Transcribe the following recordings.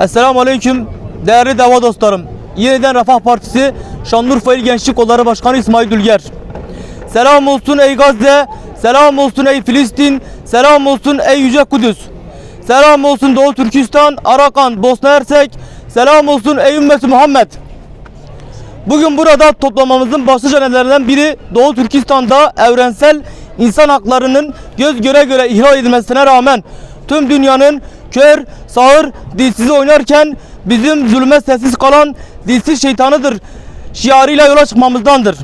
Esselamu Aleyküm değerli dava dostlarım. Yeniden Refah Partisi Şanlıurfa İl Gençlik Kolları Başkanı İsmail Dülger. Selam olsun ey Gazze, selam olsun ey Filistin, selam olsun ey Yüce Kudüs. Selam olsun Doğu Türkistan, Arakan, Bosna Hersek, selam olsun ey ümmeti Muhammed. Bugün burada toplamamızın başlıca nedenlerinden biri Doğu Türkistan'da evrensel insan haklarının göz göre göre ihlal edilmesine rağmen tüm dünyanın kör, sağır, dilsizi oynarken bizim zulme sessiz kalan dilsiz şeytanıdır şiarıyla yola çıkmamızdandır.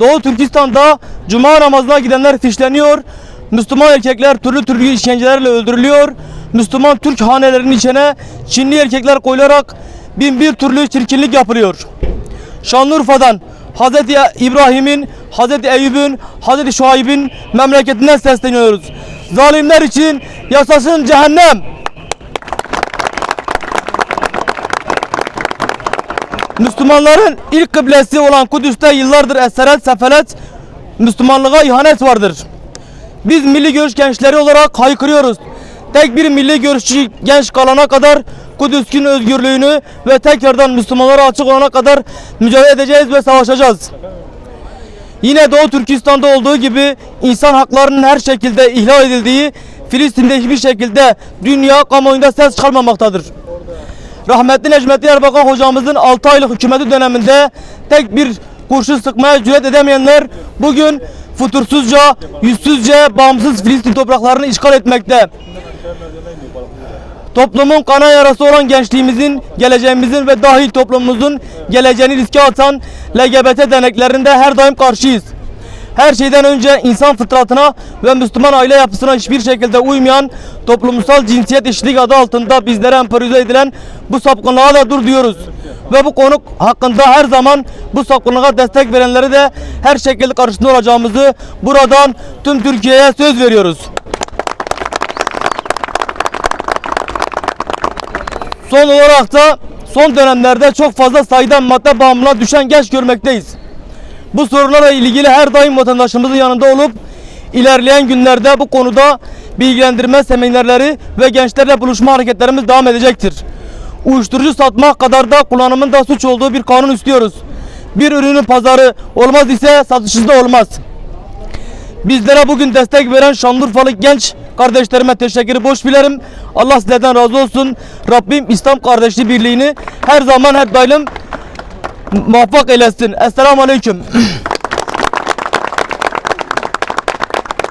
Doğu Türkistan'da cuma namazına gidenler fişleniyor, Müslüman erkekler türlü türlü işkencelerle öldürülüyor, Müslüman Türk hanelerinin içine Çinli erkekler koyularak bin bir türlü çirkinlik yapılıyor. Şanlıurfa'dan Hazreti İbrahim'in, Hazreti Eyüp'ün, Hazreti Şuayb'in memleketinden sesleniyoruz. Zalimler için yasasın cehennem. Müslümanların ilk kıblesi olan Kudüs'te yıllardır esaret, sefalet, Müslümanlığa ihanet vardır. Biz milli görüş gençleri olarak haykırıyoruz. Tek bir milli görüşçü genç kalana kadar Kudüs'ün özgürlüğünü ve tekrardan Müslümanlara açık olana kadar mücadele edeceğiz ve savaşacağız. Yine Doğu Türkistan'da olduğu gibi insan haklarının her şekilde ihlal edildiği Filistin'de hiçbir şekilde dünya kamuoyunda ses çıkarmamaktadır. Rahmetli Necmettin Erbakan hocamızın 6 aylık hükümeti döneminde tek bir kurşun sıkmaya cüret edemeyenler bugün futursuzca, yüzsüzce bağımsız Filistin topraklarını işgal etmekte. Toplumun kana yarası olan gençliğimizin, geleceğimizin ve dahil toplumumuzun geleceğini riske atan LGBT deneklerinde her daim karşıyız. Her şeyden önce insan fıtratına ve Müslüman aile yapısına hiçbir şekilde uymayan toplumsal cinsiyet eşitliği adı altında bizlere empoриze edilen bu sapkınlığa da dur diyoruz. Ve bu konu hakkında her zaman bu sapkınlığa destek verenleri de her şekilde karşısında olacağımızı buradan tüm Türkiye'ye söz veriyoruz. Son olarak da son dönemlerde çok fazla sayıda madde bağımlılığına düşen genç görmekteyiz. Bu sorunlarla ilgili her daim vatandaşımızın yanında olup ilerleyen günlerde bu konuda bilgilendirme seminerleri ve gençlerle buluşma hareketlerimiz devam edecektir. Uyuşturucu satmak kadar da kullanımın da suç olduğu bir kanun istiyoruz. Bir ürünün pazarı olmaz ise satışı da olmaz. Bizlere bugün destek veren Şanlıurfalı genç kardeşlerime teşekkür boş bilerim. Allah sizlerden razı olsun. Rabbim İslam kardeşliği birliğini her zaman her daim muvaffak eylesin. Esselamu Aleyküm.